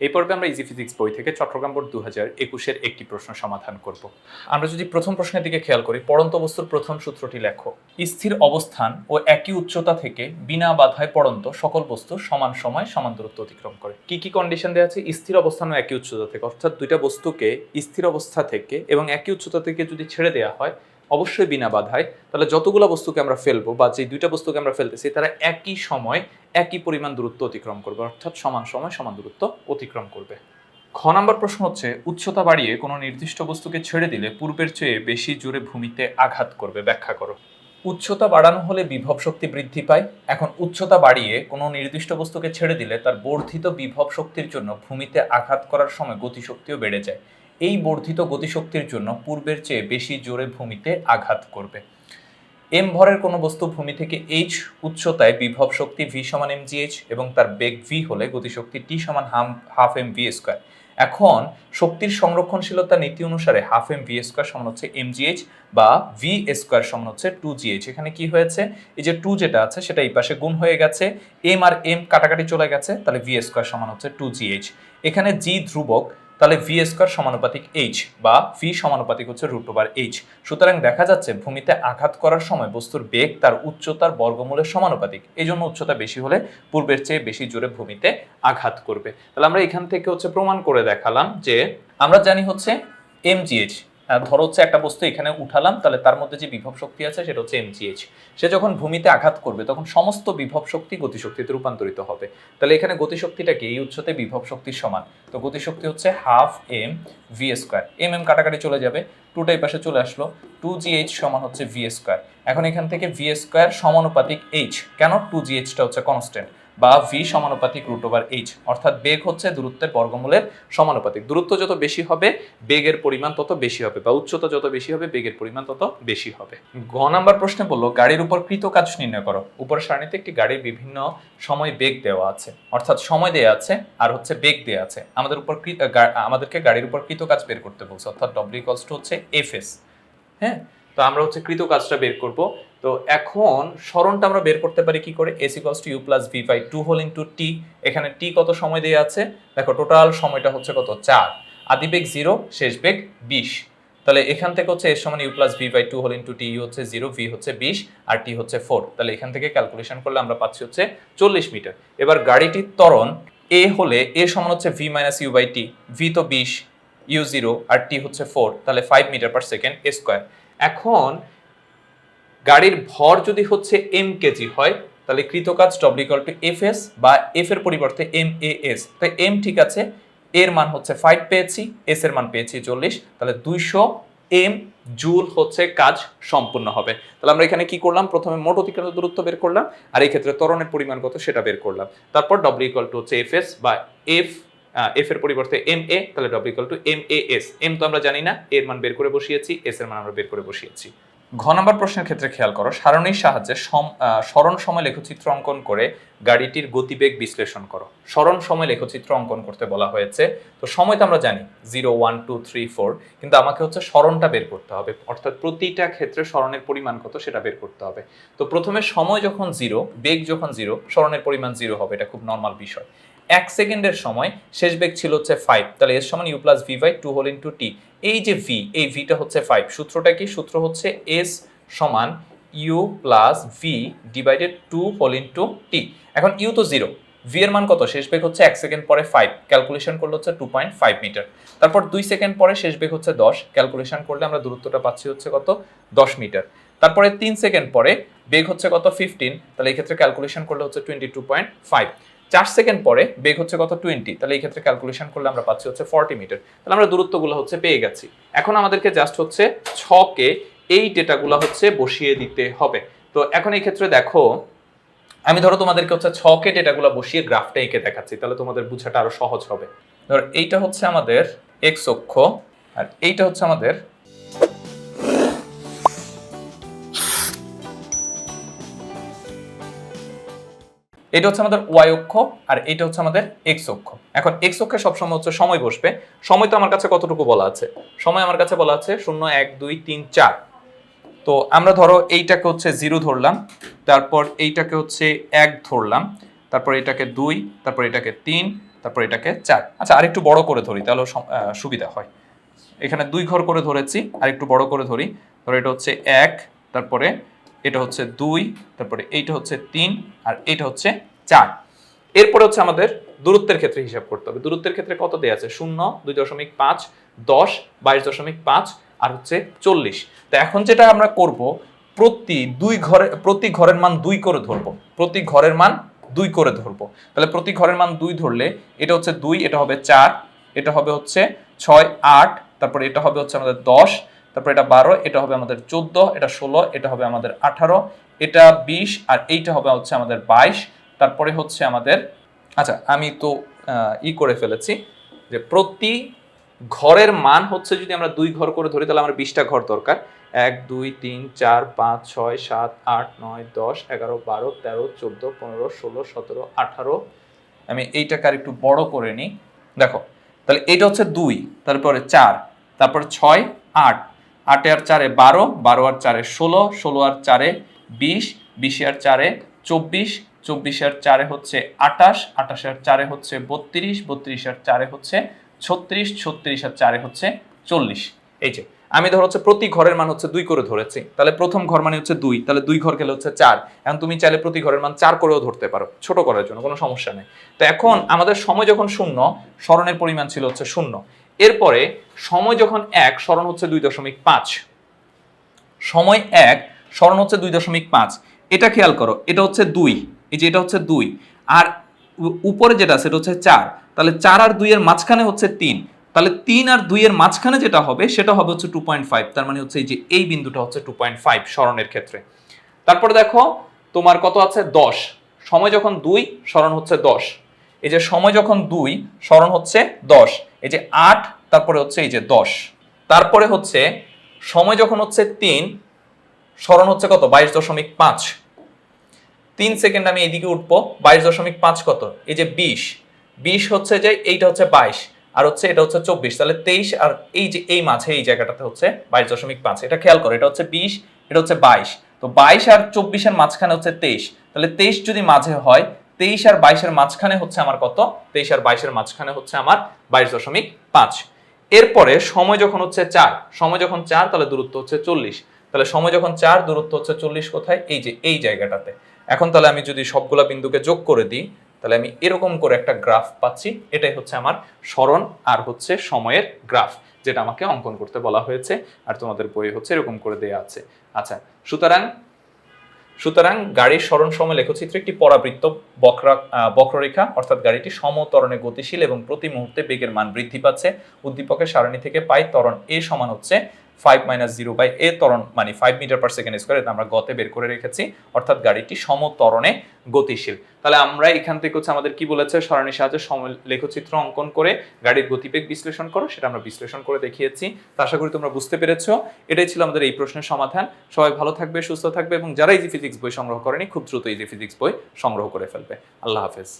এই পর্বে আমরা ইজি ফিজিক্স বই থেকে চট্টগ্রাম বোর্ড দু হাজার একুশের একটি প্রশ্ন সমাধান করব। আমরা যদি প্রথম প্রশ্নের দিকে খেয়াল করি, পড়ন্ত বস্তুর প্রথম সূত্রটি লেখো। স্থির অবস্থান ও একই উচ্চতা থেকে বিনা বাধায় পড়ন্ত সকল বস্তু সমান সময় সমান দূরত্ব অতিক্রম করে। কি কি কন্ডিশন দেওয়া আছে? স্থির অবস্থান ও একই উচ্চতা থেকে। অর্থাৎ দুইটা বস্তুকে স্থির অবস্থা থেকে এবং একই উচ্চতা থেকে যদি ছেড়ে দেওয়া হয় অবশ্যই বিনা বাধায়, তাহলে যতগুলো বস্তুকে আমরা ফেলব বা যে দুইটা বস্তুকে আমরা ফেলতেছি, তারা একই সময় একই পরিমাণ দূরত্ব অতিক্রম করবে, অর্থাৎ সমান সময় সমান দূরত্ব অতিক্রম করবে। খ নাম্বার প্রশ্ন হচ্ছে, উচ্চতা বাড়িয়ে কোনো নির্দিষ্ট বস্তুকে ছেড়ে দিলে পূর্বের চেয়ে বেশি জোরে ভূমিতে আঘাত করবে, ব্যাখ্যা করো। উচ্চতা বাড়ানো হলে বিভব শক্তি বৃদ্ধি পায়, এখন উচ্চতা বাড়িয়ে কোনো নির্দিষ্ট বস্তুকে ছেড়ে দিলে তার বর্ধিত বিভব শক্তির জন্য ভূমিতে আঘাত করার সময় গতিশক্তিও বেড়ে যায়। এই বর্ধিত গতিশক্তির জন্য পূর্বের চেয়ে বেশি জোরে ভূমিতে আঘাত করবে। এম ভরের কোনো বস্তু ভূমি থেকে এইচ উচ্চতায় বিভব শক্তি ভি সমান এম জিএইচ এবং তার বেগ ভি হলে গতিশক্তি টি সমান হাম হাফ এম ভি স্কোয়ার এখন শক্তির সংরক্ষণশীলতা নীতি অনুসারে হাফ এম ভি স্কোয়ার সমান হচ্ছে এম জিএইচ বা ভি স্কোয়ার সমান হচ্ছে টু জিএইচ এখানে কি হয়েছে? এই যে টু যেটা আছে, সেটা এই পাশে গুণ হয়ে গেছে। এম আর এম কাটাকাটি চলে গেছে, তাহলে ভি স্কোয়ার সমান হচ্ছে টু জিএইচ এখানে জি ধ্রুবক তাহলে ভি স্কোয়ার সমানুপাতিক এইচ বা ভি সমানুপাতিক হচ্ছে রুট ওভার এইচ সুতরাং দেখা যাচ্ছে ভূমিতে আঘাত করার সময় বস্তুর বেগ তার উচ্চতার বর্গমূলের সমানুপাতিক। এই জন্য উচ্চতা বেশি হলে পূর্বের চেয়ে বেশি জোরে ভূমিতে আঘাত করবে। তাহলে আমরা এখান থেকে হচ্ছে প্রমাণ করে দেখালাম যে আমরা জানি হচ্ছে এমজিএইচ ধরো হচ্ছে একটা বস্তু এখানে উঠালাম, তাহলে তার মধ্যে যে বিভব শক্তি আছে সেটা হচ্ছে এমজিএইচ সে যখন ভূমিতে আঘাত করবে, তখন সমস্ত বিভব শক্তি গতিশক্তিতে রূপান্তরিত হবে। তাহলে এখানে গতিশক্তিটা কি? এই উচ্চতে বিভব শক্তির সমান। তো গতিশক্তি হচ্ছে half M V square M M কাটাকাটি চলে যাবে। টুটাই পাশে চলে আসলো। টু জি এইচ সমান হচ্ছে ভি স্কোয়ার এখন এখান থেকে ভি স্কোয়ার সমানুপাতিক এইচ কেন? টু জি এইচটা হচ্ছে কনস্ট্যান্ট বা ভি সমানুপাতিক রুট ওভার এইচ অর্থাৎ বেগ হচ্ছে দূরত্বের বর্গমূলের সমানুপাতিক। দূরত্ব যত বেশি হবে, বেগের পরিমাণ তত বেশি হবে, বা উচ্চতা যত বেশি হবে, বেগের পরিমাণ তত বেশি হবে। গ নাম্বার প্রশ্নে বলল, গাড়ির উপর কৃত কাজ নির্ণয় করো। উপর সারণীতে একটি গাড়ির বিভিন্ন সময় বেগ দেওয়া আছে, অর্থাৎ সময় দেওয়া আছে আর হচ্ছে বেগ দেওয়া আছে। আমাদের উপর আমাদেরকে গাড়ির উপর কৃত কাজ বের করতে বলছে, অর্থাৎ ডব্লিউ কস্ট হচ্ছে এফ এস হ্যাঁ? তো আমরা হচ্ছে কৃত কাজটা বের করব তো এখন স্মরণটা আমরা বের করতে পারি কি করে? এসি কস to U plus V by two whole into T এখানে টি কত সময় দেওয়া আছে? দেখো টোটাল সময়টা হচ্ছে কত? চার। আদি বেগ জিরো শেষ বেগ বিশ। তাহলে এখান থেকে হচ্ছে এর সমান U plus V by two whole into T U হচ্ছে জিরো ভি হচ্ছে বিশ, আর টি হচ্ছে ফোর তাহলে এখান থেকে ক্যালকুলেশন করলে আমরা পাচ্ছি হচ্ছে চল্লিশ মিটার। এবার গাড়িটির ত্বরণ এ হলে এ সমান হচ্ছে V minus U by T V তো বিশ ইউ জিরো আর টি হচ্ছে ফোর তাহলে five metre per second square এখন গাড়ির ভর যদি হচ্ছে এম কেজি হয়, তাহলে কৃতকাজ ডব্লিকল টু এফ এস বা এফ এর পরিবর্তে এম এ এস তো এম ঠিক আছে, এর মান হচ্ছে ফাইভ পেয়েছি এস এর মান পেয়েছি চল্লিশ, তাহলে দুইশো এম জুল হচ্ছে কাজ সম্পূর্ণ হবে। তাহলে আমরা এখানে কি করলাম? প্রথমে মোট অতিক্রান্ত দূরত্ব বের করলাম, আর এই ক্ষেত্রে ত্বরণের পরিমাণ কত সেটা বের করলাম। তারপর ডব্লিউ ইকুয়াল টু হচ্ছে এফ এস বা এফ এফ এর পরিবর্তে এম এ তাহলে W equal to M A S M তো আমরা জানি না, এর মান বের করে বসিয়েছি এস এর মান আমরা বের করে বসিয়েছি। ঘ নম্বর প্রশ্নের ক্ষেত্রে খেয়াল করো, সারণীর সাহায্যে স্মরণ সময় লেখচিত্র অঙ্কন করে গাড়িটির গতিবেগ বিশ্লেষণ করো। স্মরণ সময় লেখচিত্র অঙ্কন করতে বলা হয়েছে। তো সময় তো আমরা জানি, zero, one, two, three, four, কিন্তু আমাকে হচ্ছে স্মরণটা বের করতে হবে। অর্থাৎ প্রতিটা ক্ষেত্রে স্মরণের পরিমাণ কত সেটা বের করতে হবে। তো প্রথমে সময় যখন জিরো, বেগ যখন জিরো, স্মরণের পরিমাণ জিরো হবে, এটা খুব নর্মাল বিষয়। এক সেকেন্ডের সময় শেষ বেগ ছিল হচ্ছে ফাইভ তাহলে এর সমান U plus V by two whole into T এই যে ভি এই ভিটা হচ্ছে ফাইভ সূত্রটা কি? সূত্র হচ্ছে এস সমান U plus V divided two whole into T এখন ইউ তো জিরো ভি এর মান কত? শেষ বেগ হচ্ছে এক সেকেন্ড পরে ফাইভ ক্যালকুলেশন করলে হচ্ছে টু পয়েন্ট ফাইভ মিটার তারপর দুই সেকেন্ড পরে শেষ বেগ হচ্ছে দশ। ক্যালকুলেশন করলে আমরা দূরত্বটা পাচ্ছি হচ্ছে কত? দশ মিটার তারপরে তিন সেকেন্ড পরে বেগ হচ্ছে কত? ফিফটিন তাহলে এই ক্ষেত্রে ক্যালকুলেশন করলে হচ্ছে টোয়েন্টি টু পয়েন্ট ফাইভ চার সেকেন্ড পরে বেগ হচ্ছে কত? টোয়েন্টি তাহলে এই ক্ষেত্রে ক্যালকুলেশন করলে আমরা পাচ্ছি হচ্ছে ফর্টি মিটার তাহলে আমরা দূরত্বগুলো হচ্ছে পেয়ে গেছি। এখন আমাদেরকে জাস্ট হচ্ছে ছকে এই ডেটাগুলো হচ্ছে বসিয়ে দিতে হবে। তো এখন এই ক্ষেত্রে দেখো, আমি ধরো তোমাদেরকে হচ্ছে ছকে ডেটাগুলো বসিয়ে গ্রাফটা এঁকে দেখাচ্ছি, তাহলে তোমাদের বোঝাটা আরও সহজ হবে। ধর এইটা হচ্ছে আমাদের এক্স অক্ষ, আর এইটা হচ্ছে আমাদের এটা হচ্ছে আমাদের ওয়াই অক্ষ আর এটা হচ্ছে আমাদের এক্স অক্ষ। এখন এক্স অক্ষে সবসময় হচ্ছে সময় বসবে। সময় তো আমার কাছে কতটুকু বলা আছে? সময় আমার কাছে বলা আছে শূন্য, এক, দুই, তিন, চার। তো আমরা ধরো এইটাকে হচ্ছে জিরো ধরলাম, তারপর এইটাকে হচ্ছে এক ধরলাম, তারপর এটাকে দুই, তারপর এটাকে তিন, তারপর এটাকে চার। আচ্ছা আরেকটু বড় করে ধরি তাহলে সুবিধা হয়। এখানে দুই ঘর করে ধরেছি আর একটু বড় করে ধরি। ধরো এটা হচ্ছে এক, তারপরে এটা হচ্ছে দুই, তারপরে এইটা হচ্ছে তিন আর এটা হচ্ছে চার। এরপরে হচ্ছে আমাদের দূরত্বের ক্ষেত্রে হিসাব করতে হবে। দূরত্বের ক্ষেত্রে কত দেয়া আছে? শূন্য, দুই দশমিক পাঁচ, দশ, বাইশ দশমিক পাঁচ আর হচ্ছে চল্লিশ। তো এখন যেটা আমরা করব, প্রতি দুই ঘরে, প্রতি ঘরের মান দুই করে ধরবো। প্রতি ঘরের মান দুই করে ধরবো। তাহলে প্রতি ঘরের মান দুই ধরলে এটা হচ্ছে দুই, এটা হবে চার, এটা হবে হচ্ছে ছয়, আট, তারপরে এটা হবে হচ্ছে আমাদের দশ তারপর এটা বারো, এটা হবে আমাদের চোদ্দ, এটা ষোলো, এটা হবে আমাদের আঠারো, এটা বিশ, আর এইটা হবে হচ্ছে আমাদের বাইশ। তারপরে হচ্ছে আমাদের আচ্ছা আমি তো ই করে ফেলেছি যে প্রতি ঘরের মান হচ্ছে যদি আমরা দুই ঘর করে ধরি, তাহলে আমার বিশটা ঘর দরকার। এক, দুই, তিন, চার, পাঁচ, ছয়, সাত, আট, নয়, দশ, এগারো, বারো, তেরো, চোদ্দ, পনেরো, ষোলো, সতেরো, আঠারো। আমি এইটাকে আর একটু বড় করে নিই। দেখো, তাহলে এটা হচ্ছে দুই, তারপরে চার, তারপর ছয়, আট আটে আর চারে বারো বারো আর চারে ষোলো ষোলো আর চারে বিশ, বিশে আর চারে চব্বিশ চব্বিশ আর চারে হচ্ছে আটাশ আটাশ আর চারে হচ্ছে বত্রিশ বত্রিশ আর চারে হচ্ছে ছত্রিশ ছত্রিশ আর চারে হচ্ছে চল্লিশ। এই যে, আমি ধর হচ্ছে প্রতি ঘরের মান হচ্ছে দুই করে ধরেছি। তাহলে প্রথম ঘর মানে হচ্ছে দুই, তাহলে দুই ঘর গেলে হচ্ছে চার। এখন তুমি চাইলে প্রতি ঘরের মান চার করেও ধরতে পারো, ছোট করার জন্য, কোনো সমস্যা নেই। তো এখন আমাদের সময় যখন শূন্য, স্মরণের পরিমাণ ছিল হচ্ছে শূন্য। এরপরে সময় যখন এক, স্মরণ হচ্ছে দুই দশমিক পাঁচ। সময় এক, স্মরণ হচ্ছে দুই দশমিক পাঁচ। এটা খেয়াল করো, এটা হচ্ছে দুই, এই যে এটা হচ্ছে দুই। আর উপরে যেটা এটা হচ্ছে চার। তাহলে চার আর দুইয়ের মাঝখানে হচ্ছে তিন। তাহলে তিন আর দুইয়ের মাঝখানে যেটা হবে, সেটা হবে হচ্ছে টু পয়েন্ট ফাইভ তার মানে হচ্ছে এই যে এই বিন্দুটা হচ্ছে টু পয়েন্ট ফাইভ স্মরণের ক্ষেত্রে। তারপরে দেখো, তোমার কত আছে? দশ। সময় যখন দুই, স্মরণ হচ্ছে দশ। এই যে সময় যখন দুই, স্মরণ হচ্ছে দশ। এই যে আট, তারপরে হচ্ছে এই যে দশ। তারপরে হচ্ছে সময় যখন হচ্ছে তিন, স্মরণ হচ্ছে কত? বাইশ দশমিক পাঁচ। তিন সেকেন্ড আমি এইদিকে উঠবো, বাইশ দশমিক পাঁচ কত? এই যে বিশ। বিশ হচ্ছে যে এইটা হচ্ছে বাইশ, আর হচ্ছে এটা হচ্ছে চব্বিশ। তাহলে তেইশ আর এই যে এই মাঝে এই জায়গাটাতে হচ্ছে বাইশ দশমিক পাঁচ। এটা খেয়াল করো, এটা হচ্ছে বিশ, এটা হচ্ছে বাইশ। তো বাইশ আর চব্বিশের মাঝখানে হচ্ছে তেইশ। তাহলে তেইশ যদি মাঝে হয় তেইশ আর বাইশের মাঝখানে হচ্ছে আমার কত? তেইশ আর বাইশের মাঝখানে হচ্ছে আমার বাইশ দশমিক পাঁচ। এরপরে সময় যখন হচ্ছে চার, সময় যখন চার, তাহলে দূরত্ব হচ্ছে চল্লিশ। তাহলে সময় যখন চার, দূরত্ব হচ্ছে চল্লিশ কোথায়? এই যে, এই জায়গাটাতে। এখন তাহলে আমি যদি সবগুলা বিন্দুকে যোগ করে দিই, তাহলে আমি এরকম করে একটা গ্রাফ পাচ্ছি। এটাই হচ্ছে আমার স্মরণ আর হচ্ছে সময়ের গ্রাফ, যেটা আমাকে অঙ্কন করতে বলা হয়েছে, আর তোমাদের বই হচ্ছে এরকম করে দেয়া আছে। আচ্ছা সুতরাং সুতরাং গাড়ির স্মরণ সময় লেখচিত্রে একটি পরাবৃত্ত বক্রা বক্ররেখা, অর্থাৎ গাড়িটি সমতরণে গতিশীল এবং প্রতি মুহূর্তে বেগের মান বৃদ্ধি পাচ্ছে। উদ্দীপকের সারণী থেকে পাই ত্বরণ এ সমান হচ্ছে five minus zero by A ত্বরণ মানে five metre per second square এটা আমরা গতে বের করে রেখেছি, অর্থাৎ গাড়িটি সমতরণে গতিশীল। তাহলে আমরা এখান থেকে হচ্ছে আমাদের কি বলেছে? সারণীর সাহায্যে সময় লেখচিত্র অঙ্কন করে গাড়ির গতিবেগ বিশ্লেষণ করো, সেটা আমরা বিশ্লেষণ করে দেখিয়েছি। তো আশা করি তোমরা বুঝতে পেরেছ। এটাই ছিল আমাদের এই প্রশ্নের সমাধান। সবাই ভালো থাকবে, সুস্থ থাকবে, এবং যারা ইজি ফিজিক্স বই সংগ্রহ করেনি, খুব দ্রুত ইজি ফিজিক্স বই সংগ্রহ করে ফেলবে। আল্লাহ হাফেজ।